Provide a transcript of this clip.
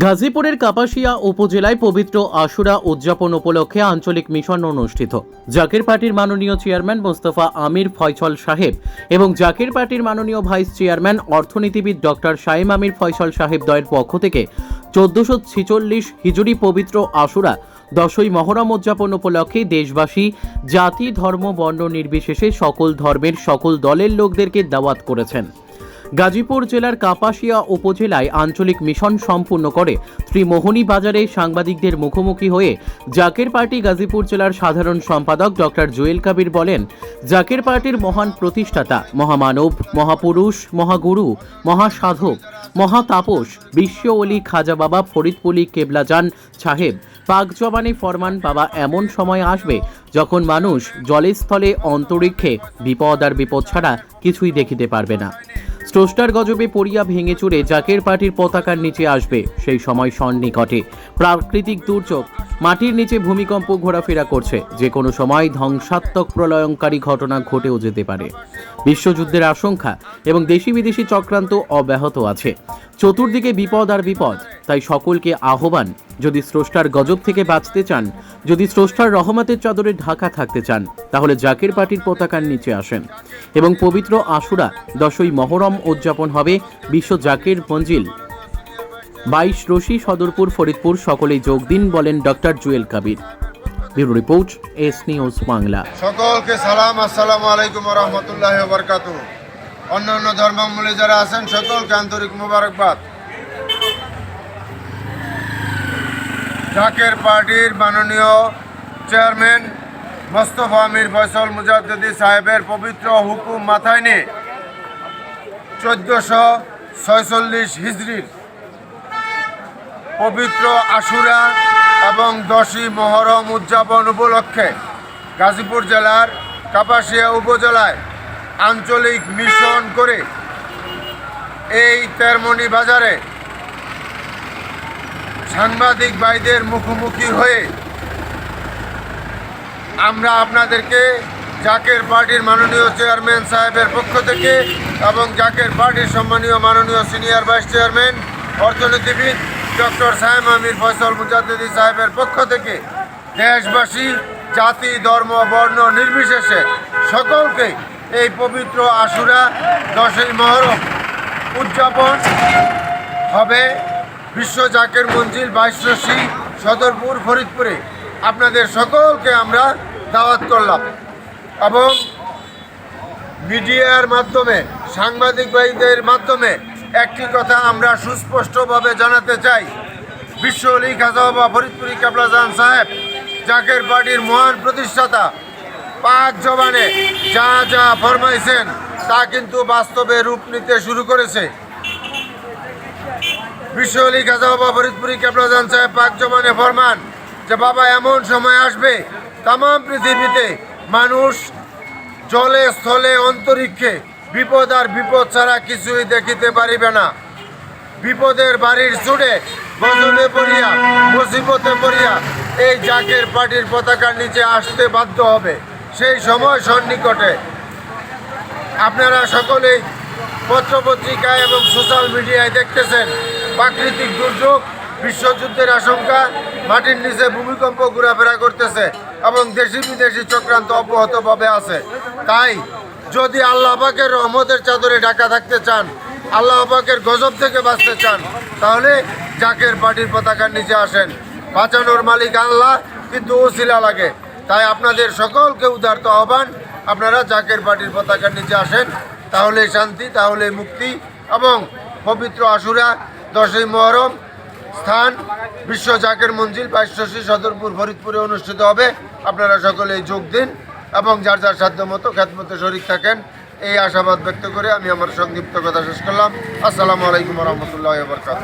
গাজীপুরের কাপাসিয়া উপজেলায় পবিত্র আশুরা উদযাপন উপলক্ষে আঞ্চলিক মিশন অনুষ্ঠিত। জাকির পার্টির মাননীয় চেয়ারম্যান মোস্তফা আমির ফয়সল সাহেব এবং জাকির পার্টির মাননীয় ভাইস চেয়ারম্যান অর্থনীতিবিদ ডক্টর শাহিম আমির ফয়সল সাহেব দয়ের পক্ষ থেকে চোদ্দশো ছিচল্লিশ হিজুরি পবিত্র আশুরা দশই মহরম উদযাপন উপলক্ষে দেশবাসী জাতি, ধর্ম, বর্ণ নির্বিশেষে সকল ধর্মের, সকল দলের লোকদেরকে দাওয়াত করেছেন। গাজীপুর জেলার কাপাসিয়া উপজেলায় আঞ্চলিক মিশন সম্পূর্ণ করে ত্রিমোহনী বাজারে সাংবাদিকদের মুখোমুখি হয়ে জাকের পার্টি গাজীপুর জেলার সাধারণ সম্পাদক ডক্টর জুয়েল কাবির বলেন, জাকের পার্টির মহান প্রতিষ্ঠাতা, মহামানব, মহাপুরুষ, মহাগুরু, মহাসাধক, মহাতাপস, বিশ্ব অলি খাজা বাবা ফরিদপুলি কেবলাজান সাহেব, পাক জবানে ফরমান বাবা এমন সময় আসবে যখন মানুষ জলেস্থলে অন্তরিক্ষে বিপদ আর বিপদ ছাড়া কিছুই দেখিতে পারবে না। স্রষ্টার গজবে পড়িয়া ভেঙে চুরে জাকের পার্টির পতাকার নিচে আসবে, সেই সময় সন্নিকটে। প্রাকৃতিক দুর্যোগ, মাটির নিচে ভূমিকম্প ঘোরাফেরা করছে, যে কোনো সময় ধ্বংসাত্মক প্রলয়ঙ্কারী ঘটনা ঘটেও যেতে পারে। বিশ্বযুদ্ধের আশঙ্কা এবং দেশি বিদেশি চক্রান্ত অব্যাহত আছে। চতুর্দিকে বিপদ আর বিপদ তাই সকলকে আহ্বান, যদি স্রষ্টার গজব থেকে বাঁচতে চান, যদি স্রষ্টার রহমতের চাদরে ঢাকা থাকতে চান, তাহলে জাকের পার্টির পতাকার নিচে আসেন। এবং পবিত্র আশুরা দশই মহরম উদযাপন হবে বিশ্ব জাকের মঞ্জিল। বাইশ রশি সদরপুর ফরিদপুর সকলেই যোগ দিন বলেন doctor Jewel Kabir. Bureau report, S news Bangla. সকলকে সালাম, আসসালামু আলাইকুম রহমতুল্লাহ বরকাত অন্য অন্য ধর্মাবলী যারা আছেন, সকলকে আন্তরিক মুবারকবাদ। জাকের পার্টির মাননীয় চেয়ারম্যান মোস্তফা আমির ফয়সল মুজাদ্দি সাহেবের পবিত্র হুকুম মাথায় নিয়ে চোদ্দশো ছয়চল্লিশ হিজড়ির পবিত্র আশুরা এবং দশই মহরম উদযাপন উপলক্ষে গাজীপুর জেলার কাপাসিয়া উপজেলায় আঞ্চলিক মিশন করে এই তেরমণি বাজারে সাংবাদিক ভাইদের মুখোমুখি হয়ে আমরা আপনাদেরকে জাকের পার্টির মাননীয় চেয়ারম্যান সাহেবের পক্ষ থেকে এবং জাকের পার্টির সম্মানীয় মাননীয় সিনিয়র ভাইস চেয়ারম্যান, অর্থনীতিবিদ ডক্টর সাহেব আমির ফয়সল মুজাদ্দিদি সাহেবের পক্ষ থেকে দেশবাসী, জাতি, ধর্ম, বর্ণ নির্বিশেষে সকলকে এই পবিত্র আশুরা দশই মহরম উদযাপন হবে। বিশ্ব জাকের মঞ্জিল বাইশরশি সদরপুর, ফরিদপুরে। আপনাদের সকলকে আমরা দাওয়াত করলাম এবং মিডিয়ার মাধ্যমে সাংবাদিক মাধ্যমে একটি কথা আমরা সুস্পষ্টভাবে জানাতে চাই। বিশ্ব খাজা বাবা ফরিদপুরি কাবলাজান সাহেব, জাকের পার্টির মহান প্রতিষ্ঠাতা পাঁচ জবানে যা যা ফরমাইছেন তা কিন্তু বাস্তবে রূপ নিতে শুরু করেছে। বিশ্ব অলি খাজা বাবা ফরিদপুরি কেবলাজান সাহেব পাক জমানে ফরমান যে বাবা এমন সময় আসবে তাম পৃথিবীতে মানুষ জলে, স্থলে, অন্তরিক্ষে বিপদ আর বিপদ ছাড়া কিছুই দেখিতে পারিবে না। বিপদের বাড়ির চুড়ে গজবে পড়িয়া, মুসিবতে পড়িয়া এই জাকের পার্টির পতাকার নিচে আসতে বাধ্য হবে। সেই সময় সন্নিকটে আপনারা সকলেই পত্রপত্রিকায় এবং সোশ্যাল মিডিয়ায় দেখতেছেন প্রাকৃতিক দুর্যোগ, বিশ্বযুদ্ধের আশঙ্কা, মাটির নিচে ভূমিকম্প ঘোরাফেরা করতেছে এবং দেশি বিদেশি চক্রান্ত অব্যাহতভাবে আছে। তাই, যদি আল্লাহ পাকের রহমতের চাদরে ঢাকা থাকতে চান, আল্লাহ পাকের গজব থেকে বাঁচতে চান, তাহলে জাকের পার্টির পতাকার নিচে আসেন। বাঁচানোর মালিক আল্লাহ, কিন্তু ওসিলা লাগে। তাই আপনাদের সকলকে উদারত আহ্বান, আপনারা জাকের পার্টির পতাকার নিচে আসেন, তাহলে শান্তি, তাহলে মুক্তি এবং পবিত্র আশুরা দশই মহরম স্থান বিশ্ব জাকের মঞ্জিল বাইশশী সদরপুর ফরিদপুরে অনুষ্ঠিত হবে। আপনারা সকলে যোগ দিন এবং যার যার সাধ্য মতো খ্যাতমতো শরীর থাকেন, এই আশাবাদ ব্যক্ত করে আমি আমার সংক্ষিপ্ত কথা শেষ করলাম। আসসালামু আলাইকুম রহমতুল্লাহ বরকাত